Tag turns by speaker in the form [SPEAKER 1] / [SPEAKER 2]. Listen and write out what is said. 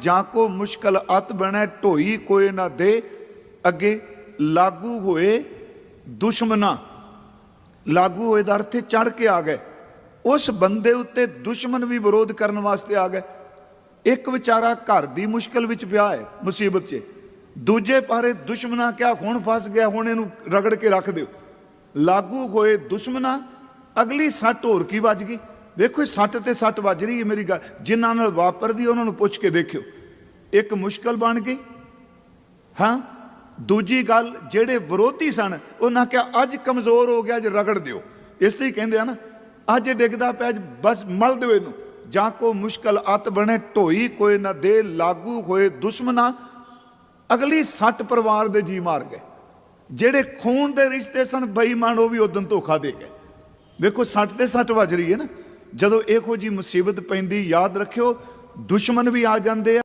[SPEAKER 1] ਜਾਂ ਕੋ ਮੁਸ਼ਕਲ ਅਤ ਬਣੈ, ਢੋਈ ਕੋਏ ਨਾ ਦੇ। ਅੱਗੇ, ਲਾਗੂ ਹੋਏ ਦੁਸ਼ਮਨਾ। ਲਾਗੂ ਹੋਏ ਦਾ ਅਰਥ ਚੜ ਕੇ ਆ ਗਏ। ਉਸ ਬੰਦੇ ਉੱਤੇ ਦੁਸ਼ਮਣ ਵੀ ਵਿਰੋਧ ਕਰਨ ਵਾਸਤੇ ਆ ਗਏ। ਇੱਕ ਵਿਚਾਰਾ ਘਰ ਦੀ ਮੁਸ਼ਕਲ ਵਿੱਚ ਪਿਆ ਹੈ, ਮੁਸੀਬਤ 'ਚ। ਦੂਜੇ ਪਾਰੇ ਦੁਸ਼ਮਣਾ ਕਿਆ ਹੁਣ ਫਸ ਗਿਆ, ਹੁਣ ਇਹਨੂੰ ਰਗੜ ਕੇ ਰੱਖ ਦਿਓ। ਲਾਗੂ ਹੋਏ ਦੁਸ਼ਮਣਾ ਅਗਲੀ ਸੱਟ ਹੋਰ ਕੀ ਵੱਜ ਗਈ? ਵੇਖੋ ਇਹ ਸੱਟ ਤੇ ਸੱਟ ਵੱਜ ਰਹੀ ਹੈ ਮੇਰੀ ਗੱਲ। ਜਿਨ੍ਹਾਂ ਨਾਲ ਵਾਪਰਦੀ ਉਹਨਾਂ ਨੂੰ ਪੁੱਛ ਕੇ ਦੇਖਿਓ। ਇੱਕ ਮੁਸ਼ਕਲ ਬਣ ਗਈ। ਹਾਂ? ਦੂਜੀ ਗੱਲ, ਜਿਹੜੇ ਵਿਰੋਧੀ ਸਨ, ਉਹਨਾਂ ਕਿਹਾ, ਅੱਜ ਕਮਜ਼ੋਰ ਹੋ ਗਿਆ, ਅੱਜ ਰਗੜ ਦਿਓ। ਇਸ ਲਈ ਕਹਿੰਦੇ ਆ ਨਾ, ਅੱਜ ਡਿੱਗਦਾ ਪਿਆ ਬਸ ਮਲ ਦਿਓ ਇਹਨੂੰ। ਜਾਂ ਕੋ ਮੁਸ਼ਕਲ ਅਤ ਬਣੇ, ਢੋਈ ਕੋਈ ਨਾ ਦੇ, ਲਾਗੂ ਹੋਏ ਦੁਸ਼ਮਨਾ ਅਗਲੀ ਸੱਟ ਪਰਿਵਾਰ ਦੇ ਜੀ ਮਾਰ ਗਏ। ਜਿਹੜੇ ਖੂਨ ਦੇ ਰਿਸ਼ਤੇ ਸਨ, ਬੇਈਮਾਨ, ਉਹ ਵੀ ਉਦੋਂ ਧੋਖਾ ਦੇ ਗਏ। ਵੇਖੋ ਸੱਟ ਤੇ ਸੱਟ ਵੱਜ ਰਹੀ ਹੈ ਨਾ। ਜਦੋਂ ਇਹੋ ਜੀ ਮੁਸੀਬਤ ਪੈਂਦੀ ਯਾਦ ਰੱਖਿਓ ਦੁਸ਼ਮਣ ਵੀ ਆ ਜਾਂਦੇ ਆ।